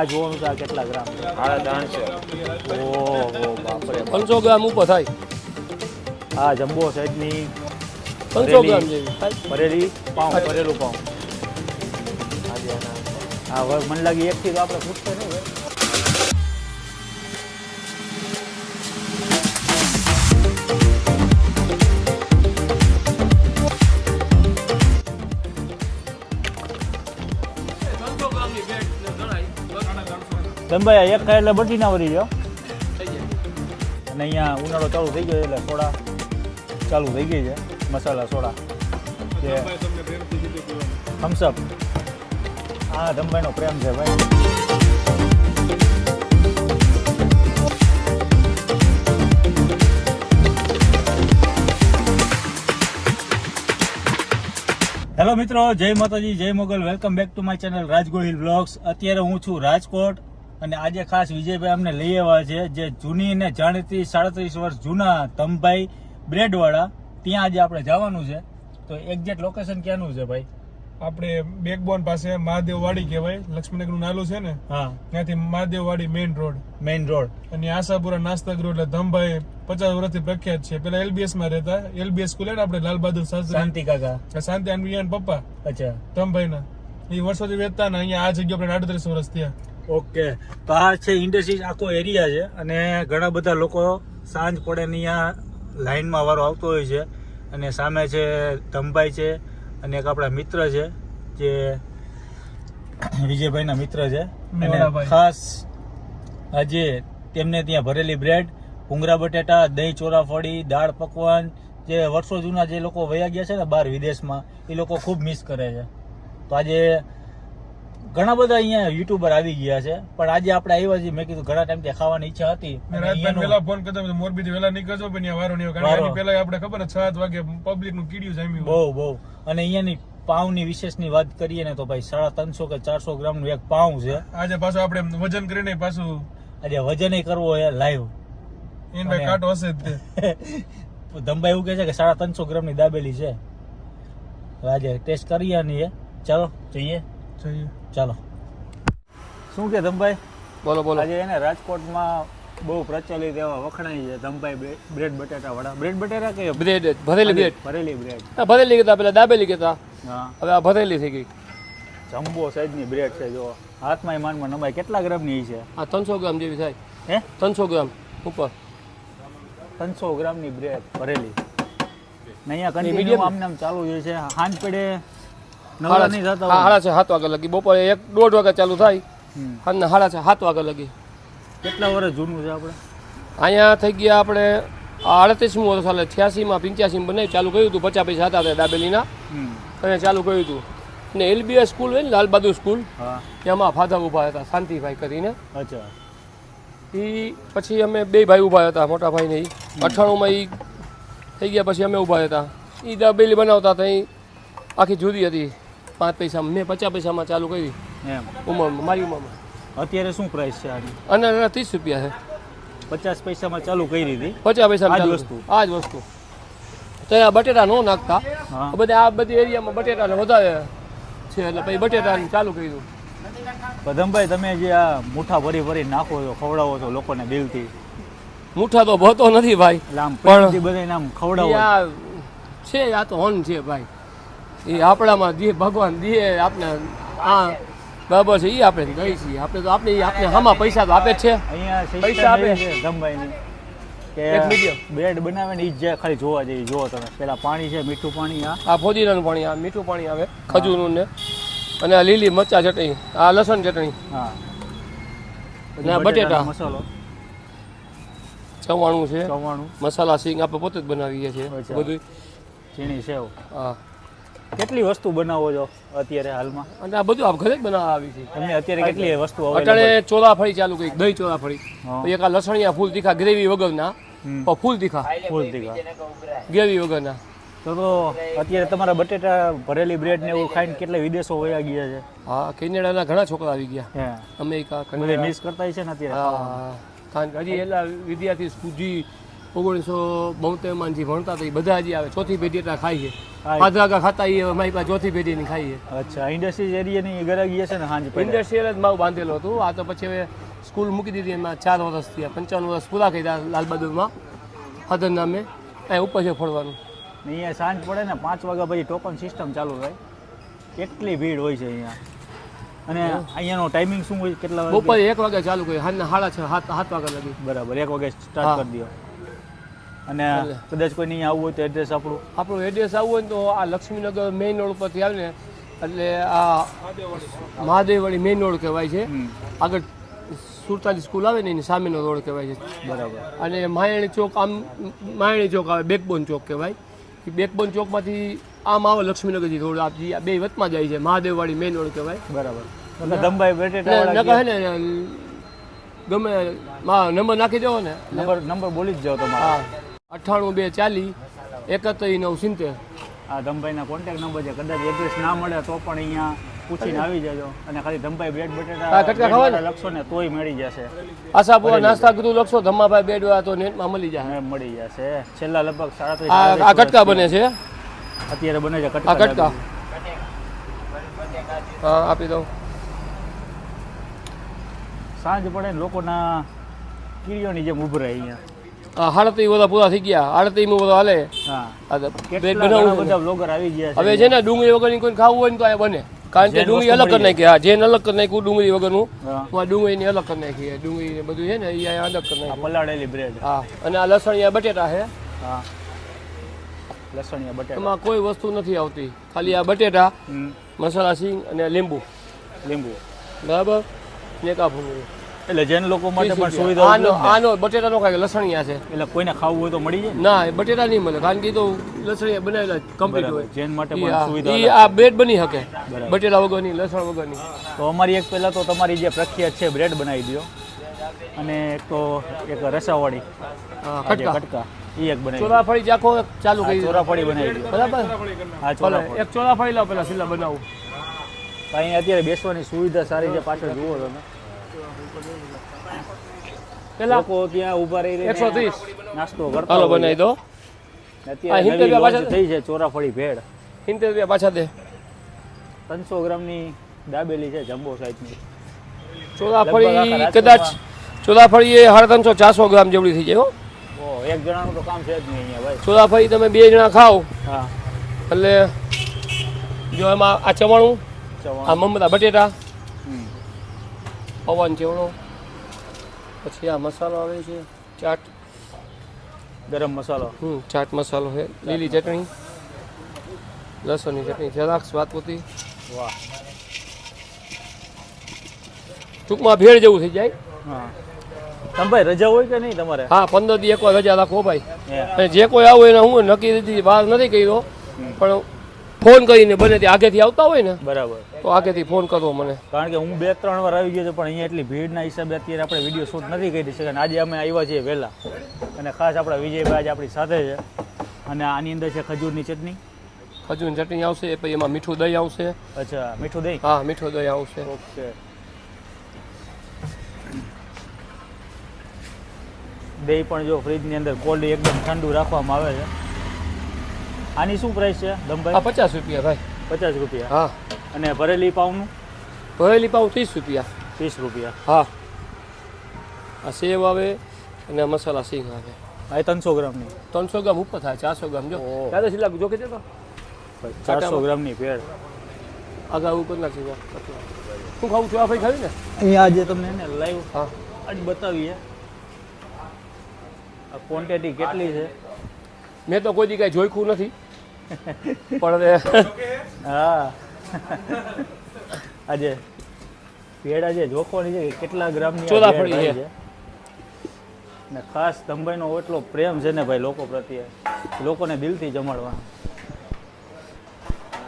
આ જોવાનું છે આ કેટલા ગ્રામ છે? સાડા ત્રણસો ઓહો બાપરે બાપ. પાંચસો ગ્રામ ઉપર થાય. આ જમ્બો સાઈડની પાંચસો ભરેલી. ગ્રામ જેવી થાય. ભરેલી પાઉં. ભરેલું પાઉં. હા મને લાગી એકથી તો આપણે પૂછતો ધનભાઈ એક ખાય એટલે બટી ના વળી ગયો. અને અહીંયા ઉનાળો ચાલુ થઈ ગયો એટલે સોડા ચાલુ થઈ ગઈ છે, મસાલા સોડા. જે થમ્સઅપ હા ધમભાઈનો પ્રેમ છે ભાઈ. હેલો મિત્રો, જય માતાજી, જય Mogal. Welcome back to my channel Rajgohil vlogs અત્યારે હું છું રાજકોટ. અને આજે ખાસ વિજયભાઈ અમને લઈ આવ્યા છે જે જૂની ને જાણીતી સાડત્રીસ વર્ષ જૂના તમભાઈ બ્રેડવાળા. ત્યાં આજે આપણે જવાનું છે. તો એક્ઝેક્ટ લોકેશન ક્યાંનું છે ભાઈ? આપણે બેકબોન પાસે મહાદેવવાડી કહેવાય. લક્ષ્મીનગરનું નાલું છે ને? હા. ત્યાંથી Mahadevwadi main road main road અને આશાપુરા નાસ્તક રોડ એટલે ધમભાઈ પચાસ વર્ષથી પ્રખ્યાત છે. પેલા એલબીએસમાં રહેતા. એલબીએસ સ્કૂલ ને આપણે લાલ બહાદુર શાસ્ત્રી. શાંતિ કાકા. શાંતિ અન્વિયાન પપ્પા. અચ્છા. ધમભાઈ ના એ વર્ષોથી વેચતા ને અહીંયા આ જગ્યા આપણે આડત્રીસ વર્ષ થયા. ઓકે. તો આ છે ઇન્ડસ્ટ્રીઝ આખો એરિયા છે. અને ઘણા બધા લોકો સાંજ પડે ને અહીંયા લાઈનમાં વારો આવતો હોય છે. અને સામે છે ધમભાઈ છે અને એક આપણા મિત્ર છે જે વિજયભાઈના મિત્ર છે. અને ખાસ આજે તેમને ત્યાં ભરેલી બ્રેડ ભૂંગળા બટેટા દહીં ચોરાફળી દાળ પકવાન જે વર્ષો જૂના જે લોકો વયા ગયા છે ને બહાર વિદેશમાં એ લોકો ખૂબ મિસ કરે છે. તો આજે ઘણા બધા અહીંયા યુટ્યુબર આવી ગયા છે પણ આજે આપણે આવ્યા છીએ. મેં કીધું ઘણા ટાઈમથી ખાવાની ઈચ્છા હતી. પેલા ફોન કરતા મોરબી થી વેલા નીકળજો પણ વારો નહીં કારણ. આની આપણે ખબર ને સાત વાગે પબ્લિકનું કીડ્યું જામ્યું બહુ બહુ. અને અહીંયાની પાઉની વિશેષની વાત કરીએ ને તો ભાઈ સાડા ત્રણસો કે ચારસો ગ્રામનું એક પાઉં છે. આજે પાછું આપણે વજન કરીને પાછું આજે વજન કરવો હોય લાઈવ એન કાટો હશે ધંભાઈ એવું કહે છે કે સાડા ત્રણસો ગ્રામની દાબેલી છે. આજે ટેસ્ટ કરીએ અને એ. ચાલો જઈએ. જોઈએ. ચાલો. શું કે ધંભાઈ બોલો બોલો. આજે એને રાજકોટમાં બહુ પ્રચલિત એવા વખણાય છે ધંભાઈ બ્રેડ બટેટા વડા. બ્રેડ બટેટા કે બ્રેડ ભરેલી બ્રેડ. ભરેલી બ્રેડ. આ ભરેલી કહેતા પેલા દાબેલી કહેતા હવે આ ભરેલી થઈ ગઈ. જમ્બો સાઈઝની બ્રેડ છે જો હાથમાં માનમાં નમાય. કેટલા ગ્રામની છે? આ ત્રણસો ગ્રામ જેવી થાય. હે? ત્રણસો ગ્રામ ઉપર. ત્રણસો ગ્રામની બ્રેડ ભરેલી. અહીંયા? કન્ટિન્યુ આમ ચાલુ હોય છે. હાંજ પડે. નવરા નહીં થતા હોય. હાડા છે સાત વાગે લગી. બપોરે એક દોઢ વાગે ચાલુ થાય. હમ. અને હાડા છે સાત વાગે લગી. કેટલા વર્ષ જૂનું છે આપણે? અહીંયા થઈ ગયા આપણે આડત્રીસમું વર્ષ એટલે છ્યાસીમાં પંચ્યાસીમાં બનાવી ચાલુ કર્યું હતું પચાસ પૈસા હતા તે દાબેલીના. હમ. અને ચાલુ કર્યું હતું. ને એલબીએસ સ્કૂલ હોય ને લાલબહાદુર સ્કૂલ હા. એમાં ફાધર ઊભા હતા શાંતિભાઈ કરીને. અચ્છા. એ પછી અમે બે ભાઈ ઊભા હતા મોટા ભાઈને એ અઠાણુંમાં એ થઈ ગયા પછી અમે ઊભા હતા. એ દાબેલી બનાવતા હતા એ આખી જુદી હતી. પાંચ પૈસામાં મેં પચાસ પૈસામાં ચાલુ કરી. એમ. ઉંમરમાં મારી ઉંમરમાં. અત્યારે શું પ્રાઇસ છે આની? અને ત્રીસ રૂપિયા છે. પચાસ પૈસામાં ચાલુ કરી હતી પચાસ પૈસા વસ્તુ? આ જ વસ્તુ. તો આ બટેટા ન નાખતા. બધા આ બધી એરિયામાં બટેટાને વધારે છે એટલે પછી બટેટાની ચાલુ કર્યું. પદમભાઈ તમે જે આ મુઠા ભરી ભરી નાખો છો ખવડાવો છો લોકોને દિલથી? મુઠા તો ભતો નથી ભાઈ પણ- પ્રેમથી નામ ખવડાવો. છે આ તો હોન છે ભાઈ. એ આપણામાં દે ભગવાન દે આપણે આ બરાબર છે એ આપણે ગઈ છીએ. આપણે તો આપણે આપણે હામાં પૈસા તો આપે છે. પૈસા આપે. છે. ધમભાઈની. બ્રેડ બનાવે ને જ ખાલી જોવા જઈએ જોવો તમે. પેલા પાણી છે મીઠું પાણી આ. આ ફોદીનાનું પાણી આ મીઠું પાણી આવે ખજૂરનું ને. અને આ લીલી મરચા ચટણી આ લસણ ચટણી. હા. અને આ બટેટા. મસાલો. ચવાણું છે. ચવાણું. મસાલા સિંગ આપણે પોતે જ બનાવીએ છીએ. બધું ચીણી સેવ. હા. કેટલી વસ્તુ બનાવો છો અત્યારે હાલમાં? અને આ બધું આપ ઘરે જ બનાવવા આવી છે. તમને અત્યારે કેટલી વસ્તુ અત્યારે અટાણે ચોરાફળી ચાલુ કરી દહીં ચોરાફળી એક આ લસણિયા ફૂલ તીખા ગ્રેવી વગરના. ફૂલ તીખા. ફૂલ તીખા. ગ્રેવી વગરના. તો તો અત્યારે તમારા બટેટા ભરેલી બ્રેડ ને એવું ખાઈને કેટલા વિદેશો વયા ગયા છે? હા કેનેડાના ઘણા છોકરા આવી ગયા. અમેરિકા કનેડા. મિસ કરતા છે ને અત્યારે? હા કારણ કે હજી એટલા વિદ્યાર્થી સુધી ઓગણીસો બોતેરમાં જે ભણતા હતા એ બધા હજી આવે ચોથી પેઢી એટલા ખાય છે. હા. પાદરાગા ખાતા એ મારી પાસે ચોથી પેઢીની ખાઈએ. અચ્છા ઇન્ડસ્ટ્રીઝ એરિયાની ગરાગી હશે ને હાંજ ઇન્ડસ્ટ્રીયલ જ મારું બાંધેલું હતું. આ તો પછી હવે સ્કૂલ મૂકી દીધી એમાં ચાર વર્ષ થયા પંચાવન વર્ષ પૂરા કર્યા લાલબહાદુરમાં ફાધર નામે. અહીં ઉપર છે ફોડવાનું અહીંયા સાંજ પડે ને પાંચ વાગ્યા પછી ટોકન સિસ્ટમ ચાલુ થાય. કેટલી ભીડ હોય છે અહીંયા. અને અહીંયાનો ટાઈમિંગ શું હોય કેટલા બપોરે એક વાગે ચાલુ કર્યું સાંજના સાડા છ સાત સાત વાગ્યા લગી. બરાબર એક વાગે સ્ટાર્ટ કરી દો. અને કદાચ કોઈ નહીં આવવું હોય તો એડ્રેસ આપણું. આપણું એડ્રેસ આવવું હોય તો આ લક્ષ્મીનગર મેઇન રોડ પરથી આવે ને એટલે આ મહાદેવવાળી મેઇન રોડ કહેવાય છે. આગળ સુરતાલી સ્કૂલ આવે ને એની સામેનો રોડ કહેવાય છે. બરાબર. અને માયણી ચોક આમ માયણી ચોક આવે બેકબોન ચોક કહેવાય. એ બેકબોન ચોકમાંથી આમ આવે લક્ષ્મીનગરજી રોડ. આ આ બે વચમાં જાય છે મહાદેવવાળી મેઇન રોડ કહેવાય. બરાબર. દમભાઈ બેટેટા ગમે માં નંબર નાખી દેવો ને. નંબર નંબર બોલી જ જાઓ તમારા. અઠ્ઠાણું બે ચાલી એકત્રીસ નવ સિત્તેર. આ ધમભાઈના કોન્ટેક્ટ નંબર છે. કદાચ એડ્રેસ ના મળે તો પણ અહીંયા પૂછીને આવી જજો. અને ખાલી ધમભાઈ બ્રેડ બટેટા કટકા ખાવા લખશો ને તોય મળી જશે. આશાપુરા નાસ્તા કીધું લખશો ધમ્માભાઈ હોય તો નેટમાં મળી જાય મળી જશે. છેલ્લા લગભગ સાડત્રીસ આ કટકા બને છે? અત્યારે બને છે કટકા કટકા? હા આપી દઉં. સાંજ પડે ને લોકોના કીડીઓની જેમ ઉભરાય અહીંયા. આ બધા પૂરા થઈ ગયા. હાડત્રી માં બધા હાલે. બનાવવું હવે છે ને ડુંગળી વગરની કોઈ ખાવું હોય ને તો આ બને. કારણ કે ડુંગળી અલગ કરી નાખી. હા જેન અલગ કરી નાખ્યું ડુંગળી વગરનું આ ડુંગળીની અલગ કરી નાખી ડુંગળી ને બધું છે ને એ અલગ કરી નાખી પલાળેલી બ્રેડ હા અને આ લસણિયા બટેટા છે. હા. લસણિયા બટેટા. એમાં કોઈ વસ્તુ નથી આવતી. ખાલી આ બટેટા મસાલા સિંગ અને લીંબુ. લીંબુ. બરાબર? ને કાપું એટલે જૈન લોકો માટે પણ સુવિધા આનો ને? આનો બટેટાનો ખાય લસણિયા છે? એટલે કોઈને ખાવું હોય તો મળી જાય ના? બટેટા નહીં મળે. કારણ કે તો લસણિયા બનાવેલા કમ્પ્લીટ હોય. જૈન માટે પણ સુવિધા ઈ આ બ્રેડ બની શકે. બટેટા વગરની લસણ વગરની. તો અમારી એક પહેલા તો તમારી જે પ્રખ્યાત છે બ્રેડ બનાવી દો અને એક તો એક રસાવાળી. ખટકા ખટકા કટકા. એ એક બનાવી ચોરાફળી ચાખો ચાલુ કરી ચોરાફળી બનાવી બરાબર? હા ચોરાફળી. એક ચોરાફળી લાવ પેલા સિલ્લા બનાવું. અહીં અત્યારે બેસવાની સુવિધા સારી છે. પાછળ જુઓ તમે. લોકો ત્યાં ઊભા રહી એકસો ત્રીસ નાસ્તો કરતા હાલો બનાવી દો. અત્યારે નવી launch થઈ છે ચોરાફળી ભેળ. સિત્તેર રૂપિયા પાછા દે. ત્રણસો ગ્રામની દાબેલી છે જમ્બો સાઈઝની. લગભગ ચોરાફળી આખા કદાચ ચોરાફળી એ સાડા ત્રણસો ચારસો ગ્રામ જેવડી થઈ જાય હો. એક જણાનું તો કામ છે જ નહીં અહીંયા ભાઈ. ચોરાફળી તમે બે જણા ખાઓ. હા. એટલે જો એમાં આ ચવાણું ચવાણું. આ મમતા બટેટા. પવન ચેવડો પછી આ મસાલો આવે છે ચાટ. ગરમ મસાલો. હમ ચાટ મસાલો છે. લીલી ચટણી. લસણની ચટણી. જરાક સ્વાદપુતી વાહ. ટૂંકમાં ભેળ જેવું થઈ જાય. હા. તમે ભાઈ રજા હોય કે નહીં તમારે? હા પંદર દી એક વાર રજા રાખો ભાઈ. જે કોઈ આવું એને હું નક્કી વાર નથી કર્યો. પણ ફોન કરીને બને તે આગેથી આવતા હોય ને બરાબર. તો આગેથી ફોન કરવો મને. કારણ કે હું બે ત્રણ વાર આવી ગયો છું પણ અહીંયા એટલી ભીડના હિસાબે અત્યારે આપણે વીડિયો શૂટ નથી કરી અને આજે અમે આવ્યા છીએ વહેલા. અને ખાસ આપણા વિજયભાઈ આજે આપણી સાથે છે. અને આની અંદર છે ખજૂરની ચટણી. ખજૂરની ચટણી આવશે પછી એમાં મીઠું દહીં આવશે. અચ્છા મીઠું દહીં? હા મીઠું દહીં આવશે. ઓકે. દહીં પણ જો ફ્રીજની અંદર કોલ્ડ એકદમ ઠંડુ રાખવામાં આવે છે. આની શું પ્રાઇસ છે આ દમભાઈ પચાસ રૂપિયા ભાઈ. પચાસ રૂપિયા. હા. અને ભરેલી પાવનું ભરેલી પાઉં ત્રીસ રૂપિયા. ત્રીસ રૂપિયા. હા. આ સેવ આવે અને મસાલા સિંગ આવે. આ એ ત્રણસો ગ્રામની. ત્રણસો ગ્રામ ઉપર થાય ચારસો ગ્રામ જો. દાદા સિલા જો કે તો. ચારસો ગ્રામની ભેળ. અગાઉ ઉપર નાખી શું ખાવું છું? આ ભાઈ ખાવી ને? અહીંયા આજે તમને એને લાઈવ હા. આજ બતાવીએ. આ ક્વોન્ટિટી કેટલી છે? મેં તો કોઈ દી કાંઈ જોઈખું નથી. પણ હા. આજે પેડ આજે જોખવાની છે કે કેટલા ગ્રામની ભેળ છે. ને ખાસ દંભાઈનો એટલો પ્રેમ છે ને ભાઈ લોકો પ્રત્યે. લોકોને દિલથી જમાડવા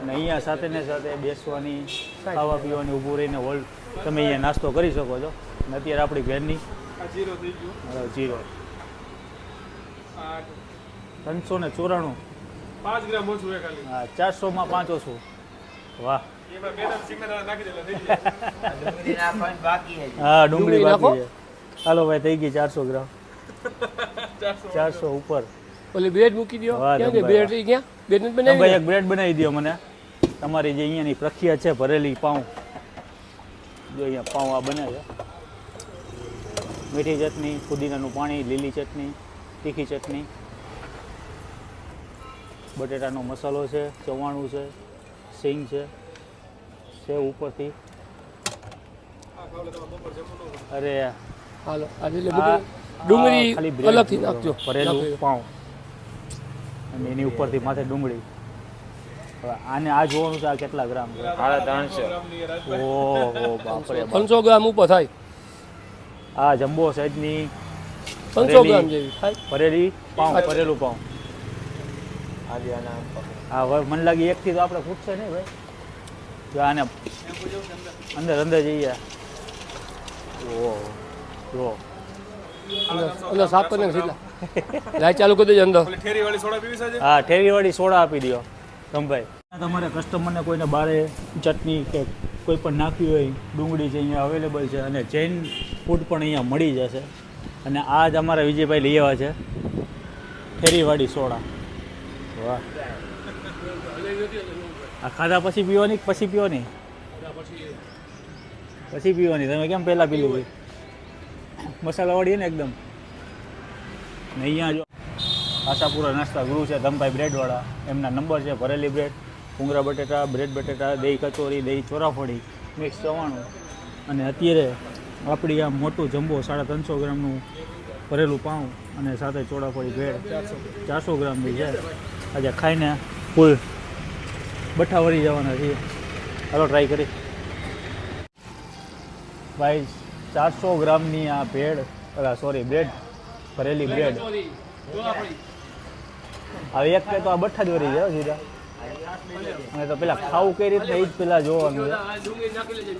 અને અહીંયા સાથે ને સાથે બેસવાની ખાવા પીવાની ઊભું રહીને હોલ્ડ તમે અહીંયા નાસ્તો કરી શકો છો. અને અત્યારે આપણી ઘેરની જીરો થઈ ગયું. બરાબર, જીરો. ત્રણસો ને ચોરાણું. પાંચ ગ્રામ ઓછું હોય ખાલી. હા ચારસોમાં પાંચ ઓછું. વાહ. હા ડુંગળી બાકી છે. હાલો ભાઈ થઈ ગઈ ચારસો ગ્રામ. ચારસો ઉપર. ઓલી બ્રેડ મૂકી દો ક્યાં બ્રેડ ક્યાં? બ્રેડ નથી ભાઈ એક બ્રેડ બનાવી દો મને. તમારી જે અહીંયાની પ્રખ્યાત છે ભરેલી પાઉં. જો અહીંયા પાઉં આ બને છે. મીઠી ચટણી પુદીનાનું પાણી લીલી ચટણી તીખી ચટણી. બટેટાનો મસાલો છે ચવાણું છે સિંગ છે સેવ ઉપરથી. અરે હાલો ડુંગળી ખાલી અલગથી નાખજો. ભરેલું પાઉં. અને એની ઉપરથી માથે ડુંગળી. હવે આને આ જોવાનું છે આ કેટલા ગ્રામ છે? સાડા ત્રણસો ઓહો બાપરે બાપ. ત્રણસો ગ્રામ ઉપર થાય. આ જમ્બો સાઈઝની ત્રણસો ગ્રામ જેવી થાય. ભરેલી પાઉં ભરેલું પાઉં. આજે આના હા હવે મને લાગી એકથી તો આપણે ખૂટશે નહીં ભાઈ. જો આને અંદર અંદર જઈએ. ઓહો જો. અંદર- સાફ કરી નાખ સીધા. લાઈટ ચાલુ કરી દેજો અંદર. ઠેરી વાળી સોડા પીવી છે હા ઠેરીવાળી સોડા આપી દો રમભાઈ. તમારે કસ્ટમરને કોઈને બારે ચટણી કે કોઈ પણ નાખવી હોય ડુંગળી છે અહીંયા અવેલેબલ છે અને જૈન ફૂડ પણ અહીંયા મળી જશે. અને આ જ અમારા વિજયભાઈ લઈ આવ્યા છે ઠેરીવાળી સોડા. વાહ. આ ખાધા પછી પીવાની પછી પીવાની પછી પીવાની તમે કેમ પહેલાં પી લીધી મસાલાવાળી ને એકદમ. ને અહીંયા જો આશાપુરા નાસ્તા ગુરુ છે, ધમભાઈ બ્રેડવાળા. એમના નંબર છે, ભરેલી બ્રેડ, ભૂંગળા બટેટા, બ્રેડ બટેટા, દહીં કચોરી, દહીં ચોરાફળી, મિક્સ ચવાણું. અને અત્યારે આપણી આ મોટું જમ્બો સાડા ત્રણસો ગ્રામનું ભરેલું પાઉં અને સાથે ચોળાફળી બ્રેડ ચારસો ગ્રામની છે. આજે ખાઈને ફૂલ બઠા વળી જવાના છીએ. ચાલો ટ્રાય કરી. ભાઈ, ચારસો ગ્રામની આ ભેળ સોરી બ્રેડ ભરેલી બ્રેડ હવે એક તો આ બઠા જ વળી જાય સીધા. અને તો પેલા ખાવું કઈ રીતના એ જ પેલા જોવાનું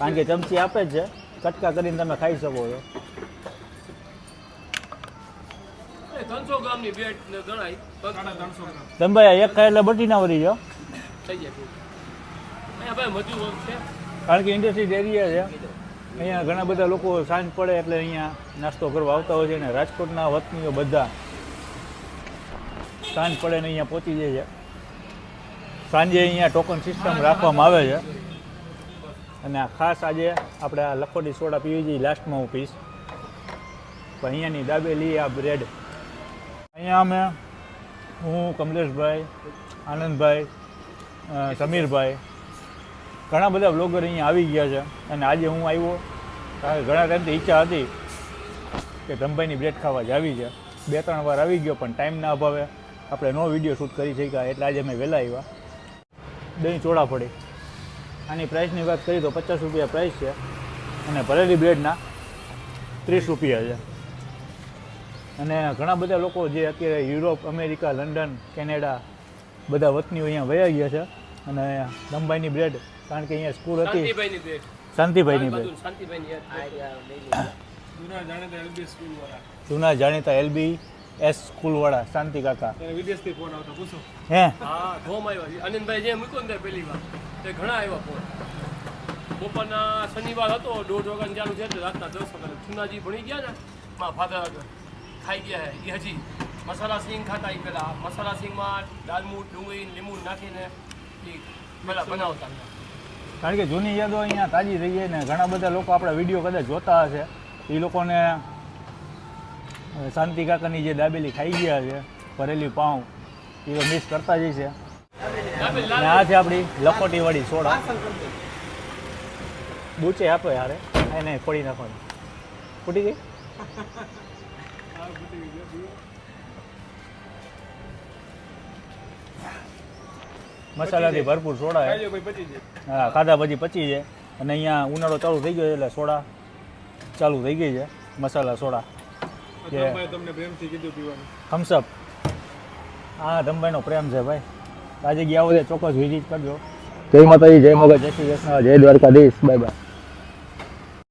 કારણ કે ચમચી આપે જ છે. કટકા કરીને તમે ખાઈ શકો છો. ત્રણસો ગ્રામની બ્રેડ ગણાય. તમે ભાઈ એક ખાય એટલે બટી ના વળી જાઓ. થઈ જાય અહીંયા ભાઈ મજૂર છે. કારણ કે ઇન્ડસ્ટ્રી એરિયા છે. અહીંયા ઘણા બધા લોકો સાંજ પડે એટલે અહીંયા નાસ્તો કરવા આવતા હોય છે અને રાજકોટના વતનીઓ બધા સાંજ પડે ને અહીંયા પહોંચી જાય છે. સાંજે અહીંયા ટોકન સિસ્ટમ રાખવામાં આવે છે. અને આ ખાસ આજે આપણે આ લખોટી સોડા પીવી જઈએ લાસ્ટમાં હું પીશ પણ અહીંયાની દાબેલી આ બ્રેડ અહીંયા અમે, હું, કમલેશભાઈ, આનંદભાઈ સમીરભાઈ, ઘણા બધા બ્લોગર અહીંયા આવી ગયા છે. અને આજે હું આવ્યો, કારણ કે ઘણા ટાઈમથી ઈચ્છા હતી કે ધમભાઈની બ્રેડ ખાવા જાવી છે. બે ત્રણ વાર આવી ગયો, પણ ટાઈમના અભાવે આપણે નો વીડિયો શૂટ કરી શક્યા, એટલે આજે અમે વહેલા આવ્યા. દહીં ચોળા પડી. આની પ્રાઇસની વાત કરીએ તો પચાસ રૂપિયા પ્રાઇસ છે. અને ભરેલી બ્રેડના ત્રીસ રૂપિયા છે. અને ઘણા બધા લોકો જે અત્યારે યુરોપ અમેરિકા લંડન કેનેડા બધા વતનીઓ અહીંયા વયા ગયા છે. અને દમભાઈની બ્રેડ કારણ કે અહીંયા સ્કૂલ હતી. શાંતિભાઈની બ્રેડ શાંતિભાઈની બ્રેડ શાંતિભાઈની જૂના જાણીતા એલબી સ્કૂલ વાળા જૂના જાણીતા એલબી એસ સ્કૂલવાળા શાંતિ કાકા. વિદેશથી ફોન આવતો પૂછો. હે? હા ધોમ આવ્યા. આનંદભાઈ જે મૂક્યો ને પહેલી વાર. તે ઘણા આવ્યા ફોન બપોરના શનિવાર હતો દોઢ વાગ્યાનું ચાલુ છે રાતના દસ વાગ્યા જૂનાજી ભણી ગયા ને મા ફાધર ખાઈ ગયા છે એ હજી મસાલા સિંગ ખાતા એ પહેલાં મસાલા સિંગમાં દાલમૂટ ડુંગળી લીંબુ નાખીને એ પહેલાં બનાવતા કારણ કે જૂની યાદો અહીંયા તાજી રહી જાય ને ઘણા બધા લોકો આપણા વીડિયો કદાચ જોતા હશે. એ લોકોને શાંતિ કાકાની જે દાબેલી ખાઈ ગયા છે ભરેલી પાઉં એ તો મિસ કરતા જ છે અને આ છે આપણી લખોટીવાળી સોડા. બૂચે આપે યારે એને ફોડી નાખવાની. ફૂટી ગઈ? મસાલાથી ભરપૂર સોડા હા. ખાધા પછી પચી છે અને અહીંયા ઉનાળો ચાલુ થઈ ગયો છે એટલે સોડા ચાલુ થઈ ગઈ છે મસાલા સોડા. કે તમને પ્રેમથી કીધું પીવાનું. થમ્સઅપ હા ધમભાઈનો પ્રેમ છે ભાઈ. આજે ગયા હોય ચોક્કસ વિઝિટ કરજો. જય માતાજી જય મગજ જય શ્રી કૃષ્ણ જય દ્વારકાધીશ. Bye bye